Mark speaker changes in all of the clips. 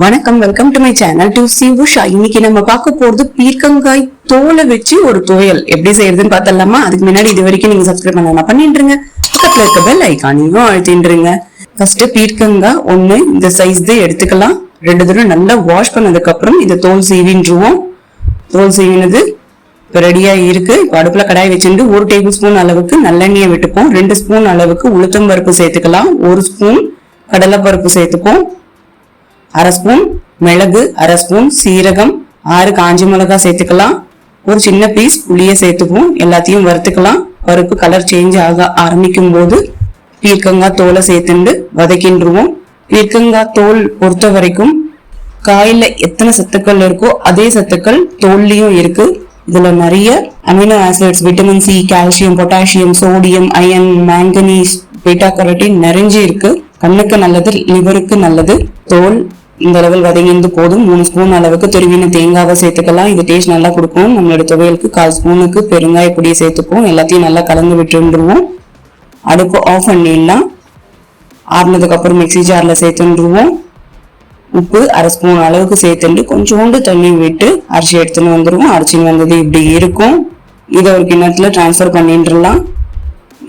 Speaker 1: வணக்கம் welcome to my channel to C Usha இன்னைக்கு நம்ம பார்க்க போறது பீர்க்கங்காய் தோலை வச்சு ஒரு துவையல். எப்படி செய்யறதுன்னு பார்த்தலாமா அதுக்கு முன்னாடி இது வரைக்கும் நீங்க சப்ஸ்கிரைப் பண்ணலாம் பண்ணிட்டுருங்க பக்கத்துல இருக்க பெல் ஐக்கானையும் அழுத்திட்டுருங்க ஃபர்ஸ்ட் பீர்க்கங்காய் ஒண்ணு இந்த சைஸ் தான் எடுத்துக்கலாம். ரெண்டு தூரம் நல்லா வாஷ் பண்ணதுக்கு அப்புறம் இதை தோல் சீவின்றுவோம். தோல் சீவினது இப்போ ரெடியாக இருக்கு. இப்போ அடுப்பில் கடாய் வச்சுட்டு ஒரு டேபிள் ஸ்பூன் அளவுக்கு நல்லெண்ணெயை விட்டுப்போம். ரெண்டு ஸ்பூன் அளவுக்கு உளுத்தம் பருப்பு சேர்த்துக்கலாம். ஒரு ஸ்பூன் கடலைப்பருப்பு சேர்த்துப்போம். அரை ஸ்பூன் மிளகு அரை ஸ்பூன் சீரகம் ஆறு காஞ்சி மிளகாய் சேர்த்துக்கலாம். ஒரு சின்ன பீஸ் புளியை சேர்த்துப்போம் எல்லாத்தையும் வறுத்துக்கலாம். பருப்பு கலர் சேஞ்ச் ஆக ஆரம்பிக்கும் போது பீர்க்கங்காய் தோலை சேர்த்துண்டு வதக்கின்றுவோம். பீர்க்கங்காய் தோல் பொறுத்த வரைக்கும் காயில எத்தனை சத்துக்கள் இருக்கோ அதே சத்துக்கள் தோல்லையும் இருக்கு. இதுல நிறைய amino acids vitamin C calcium potassium sodium iron manganese beta carotene நிறைஞ்சு இருக்கு. கண்ணுக்கு நல்லது லிவருக்கு நல்லது. தோல் இந்த அளவில் வதங்கினது போதும். மூணு ஸ்பூன் அளவுக்கு துருவின தேங்காவை சேர்த்துக்கலாம். இது டேஸ்ட் நல்லா கொடுக்கும். நம்மளோட துவையலுக்கு கால் ஸ்பூனுக்கு பெருங்காய பொடியை சேர்த்துப்போம். எல்லாத்தையும் நல்லா கலந்து விட்டுருவோம் அடுப்பு ஆஃப் பண்ணிடலாம். ஆறுனதுக்கு அப்புறம் மிக்ஸி ஜாரில் சேர்த்துருவோம் உப்பு அரை ஸ்பூன் அளவுக்கு சேர்த்துட்டு கொஞ்சோண்டு தண்ணி விட்டு அரிசி எடுத்துன்னு வந்துடுவோம் அரிசின்னு வந்தது இப்படி இருக்கும். இதை ஒரு கிண்ணத்துல டிரான்ஸ்ஃபர் பண்ணிட்டுலாம்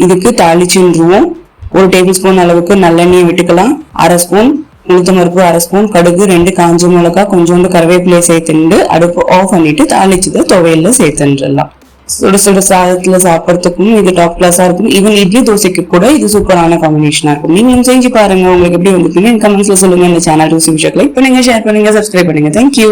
Speaker 1: இதுக்கு தாளிச்சுருவோம் ஒரு டேபிள் ஸ்பூன் அளவுக்கு நல்லெண்ணெயை விட்டுக்கலாம். அரை ஸ்பூன் உளுத்தமருப்பு அரை ஸ்பூன் கடுகு ரெண்டு காஞ்ச மிளகா கொஞ்சோண்டு கருவேப்பிலையை சேர்த்துட்டு அடுப்பு ஆஃப் பண்ணிட்டு தாளிச்சதை துவையல்ல சேர்த்துடலாம் சுட சுட சாதத்துல சாப்பிட்றதுக்கும் இது டாப் கிளாஸா இருக்கும். ஈவன் இட்லி தோசைக்கு கூட இது சூப்பரான காம்பினேஷனா இருக்கும். நீங்களும் செஞ்சு பாருங்க. உங்களுக்கு எப்படி வந்துருக்குன்னு கமெண்ட்ஸ்ல சொல்லுங்க. இந்த சேனல் ருசி விஷயங்களை இப்போ நீங்க ஷேர் பண்ணுங்க சப்ஸ்கிரைப் பண்ணுங்க. தேங்க்யூ